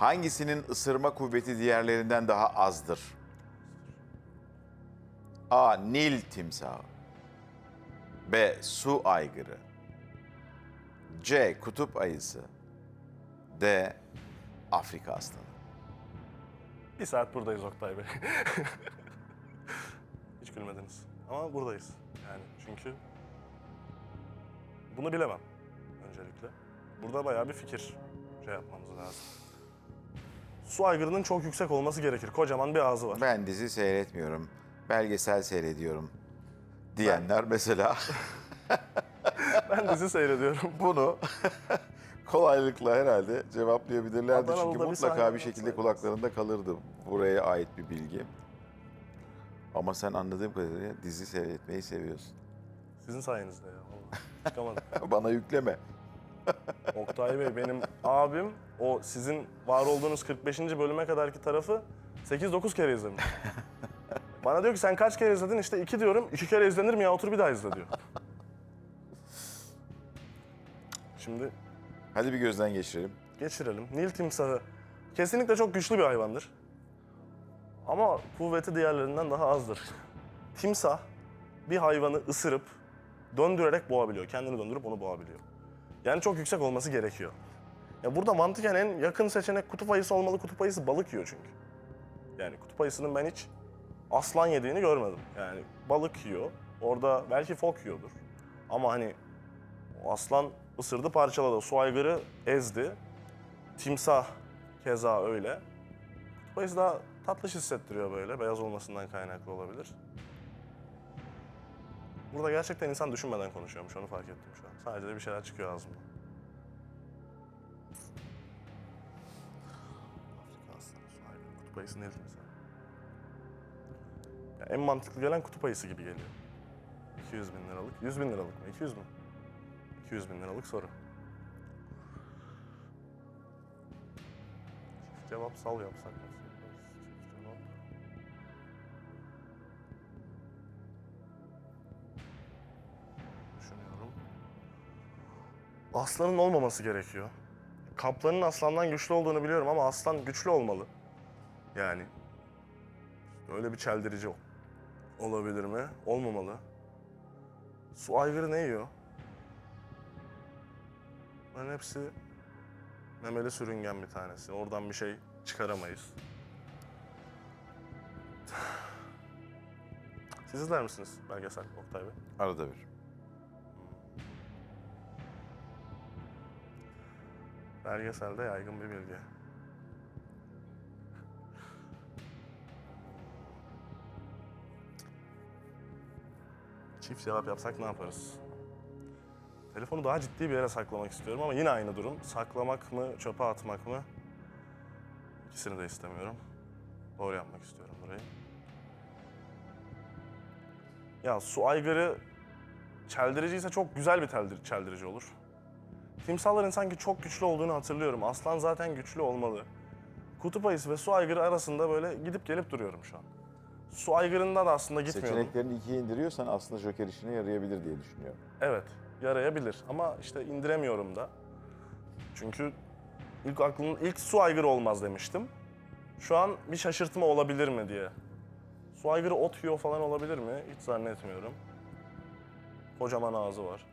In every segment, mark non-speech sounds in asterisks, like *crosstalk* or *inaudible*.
Hangisinin ısırma kuvveti diğerlerinden daha azdır? A. Nil timsahı B. Su aygırı C. Kutup ayısı D. Afrika aslanı Bir saat buradayız Oktay Bey. *laughs* Hiç gülmediniz. Ama buradayız. Yani çünkü bunu bilemem öncelikle. Burada bayağı bir fikir şey yapmamız lazım. Su aygırının çok yüksek olması gerekir. Kocaman bir ağzı var. Ben dizi seyretmiyorum. Belgesel seyrediyorum diyenler mesela *laughs* Ben dizi seyrediyorum. bunu kolaylıkla herhalde cevaplayabilirlerdi. Adanalı'da Çünkü bir mutlaka sahne bir şekilde kulaklarında kalırdı buraya ait bir bilgi. Ama sen anladığım kadarıyla dizi seyretmeyi seviyorsun. Sizin sayenizde ya. vallahi. *laughs* Çıkamadım. Bana yükleme. Oktay Bey benim abim o sizin var olduğunuz 45. bölüme kadarki tarafı 8-9 kere izlemiş. *laughs* Bana diyor ki sen kaç kere izledin? İşte iki diyorum. iki kere izlenir mi ya? Otur bir daha izle diyor. Şimdi Hadi bir gözden geçirelim. geçirelim. Nil timsahı kesinlikle çok güçlü bir hayvandır. Ama kuvveti diğerlerinden daha azdır. Timsah bir hayvanı ısırıp döndürerek boğabiliyor. Kendini döndürüp onu boğabiliyor. Yani çok yüksek olması gerekiyor. Ya burada mantıken en yakın seçenek kutup ayısı olmalı. Kutup ayısı balık yiyor çünkü. Yani kutup ayısının ben hiç aslan yediğini görmedim. Yani balık yiyor. Orada belki fok yiyordur. Ama hani aslan ısırdı parçaladı. Su aygırı ezdi. Timsah keza öyle. Kutup ayısı daha tatlış hissettiriyor böyle. Beyaz olmasından kaynaklı olabilir. Burada gerçekten insan düşünmeden konuşuyormuş. Onu fark ettim şu an. Sadece de bir şeyler çıkıyor ağzımdan. Afrika aslanı, aygırı, kutup ayısı ne timsah? Ya en mantıklı gelen kutup ayısı gibi geliyor. 200 bin liralık. 100 bin liralık mı? 200 bin. 200 bin liralık soru. Cevap sal yapsak nasıl Aslanın olmaması gerekiyor. Kaplanın aslandan güçlü olduğunu biliyorum ama aslan güçlü olmalı. Yani. Öyle bir çeldirici ol- olabilir mi? Olmamalı. Su aygırı ne yiyor? Bunların hepsi memeli sürüngen bir tanesi. Oradan bir şey çıkaramayız. *sighs* Siz izler misiniz belgesel Oktay Bey? Arada bir. Belgeselde yaygın bir bilgi. Çift cevap yapsak ne yaparız? Telefonu daha ciddi bir yere saklamak istiyorum ama yine aynı durum. Saklamak mı, çöpe atmak mı? İkisini de istemiyorum. Doğru yapmak istiyorum burayı. Ya su aygırı çeldirici ise çok güzel bir çeldirici olur. Timsahların sanki çok güçlü olduğunu hatırlıyorum. Aslan zaten güçlü olmalı. Kutup ayısı ve su aygırı arasında böyle gidip gelip duruyorum şu an. Su aygırında da aslında gitmiyorum. Seçeneklerini ikiye indiriyorsan aslında joker işine yarayabilir diye düşünüyorum. Evet, yarayabilir ama işte indiremiyorum da. Çünkü ilk aklımın ilk su aygırı olmaz demiştim. Şu an bir şaşırtma olabilir mi diye. Su aygırı ot yiyor falan olabilir mi? Hiç zannetmiyorum. Kocaman ağzı var.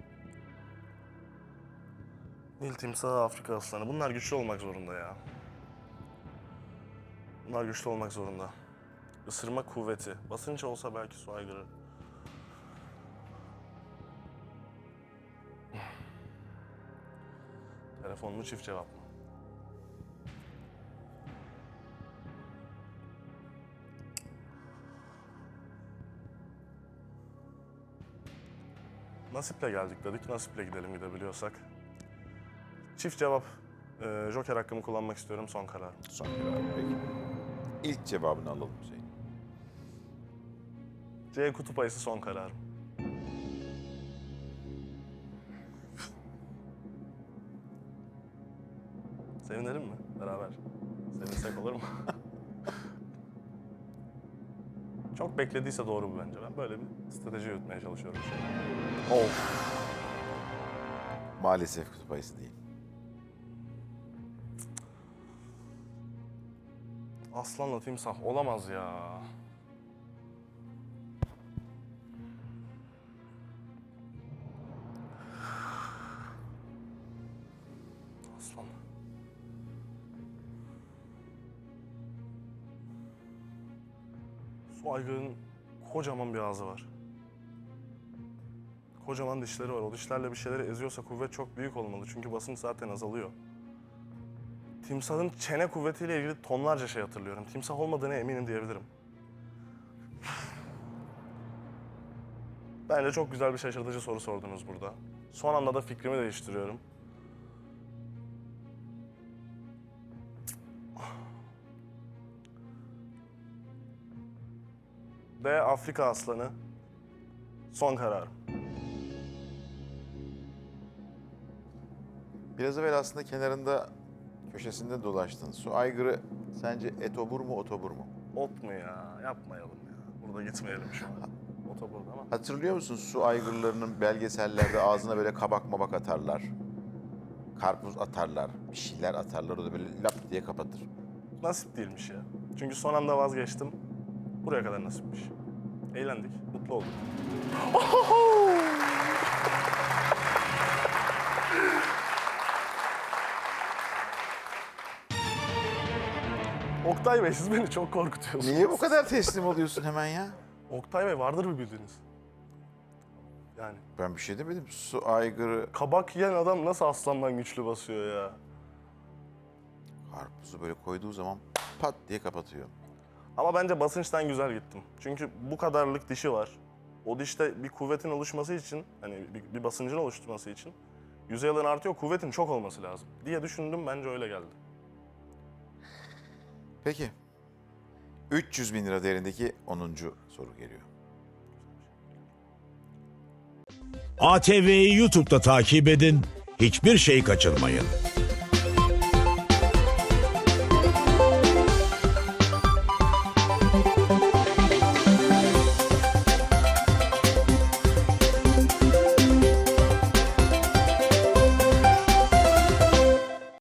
Nil timsahı, Afrika aslanı. Bunlar güçlü olmak zorunda ya. Bunlar güçlü olmak zorunda. Isırma kuvveti. Basınç olsa belki su aygırı. Telefon mu çift cevap mı? Nasiple geldik dedik. Nasiple gidelim gidebiliyorsak. Çift cevap. Ee, Joker hakkımı kullanmak istiyorum. Son karar. Son karar. Peki. İlk cevabını alalım Hüseyin. C kutup ayısı son kararım. Sevinelim mi beraber? Sevinsek olur mu? *laughs* Çok beklediyse doğru bu bence. Ben böyle bir strateji yürütmeye çalışıyorum. Of. Maalesef kutup ayısı değil. Aslanla timsah olamaz ya. Aslan. Su aygırın kocaman bir ağzı var. Kocaman dişleri var. O dişlerle bir şeyleri eziyorsa kuvvet çok büyük olmalı. Çünkü basınç zaten azalıyor. Timsahın çene kuvvetiyle ilgili tonlarca şey hatırlıyorum. Timsah olmadığına eminim diyebilirim. Bence çok güzel bir şaşırtıcı soru sordunuz burada. Son anda da fikrimi değiştiriyorum. D. Afrika aslanı. Son kararım. Biraz evvel aslında kenarında, köşesinde dolaştın. Su aygırı sence etobur mu, otobur mu? Ot mu ya? Yapmayalım ya. Burada gitmeyelim şu an. Otoburda ama. Hatırlıyor musun su aygırlarının belgesellerde ağzına böyle kabak mabak atarlar. Karpuz atarlar, bir şeyler atarlar. O da böyle lap diye kapatır. Nasip değilmiş ya. Çünkü son anda vazgeçtim. Buraya kadar nasipmiş. Eğlendik, mutlu olduk. Oktay Bey siz beni çok korkutuyorsunuz. Niye bu kadar teslim oluyorsun hemen ya? Oktay Bey vardır bir bildiğiniz. Yani Ben bir şey demedim. Su aygırı kabak yiyen adam nasıl aslandan güçlü basıyor ya? karpuzu böyle koyduğu zaman pat diye kapatıyor. Ama bence basınçtan güzel gittim. Çünkü bu kadarlık dişi var. O dişte bir kuvvetin oluşması için, hani bir, bir basıncın oluşturması için yüzey alanı artıyor, kuvvetin çok olması lazım diye düşündüm. Bence öyle geldi. Peki. 300 bin lira değerindeki 10. soru geliyor. ATV'yi YouTube'da takip edin, hiçbir şey kaçırmayın.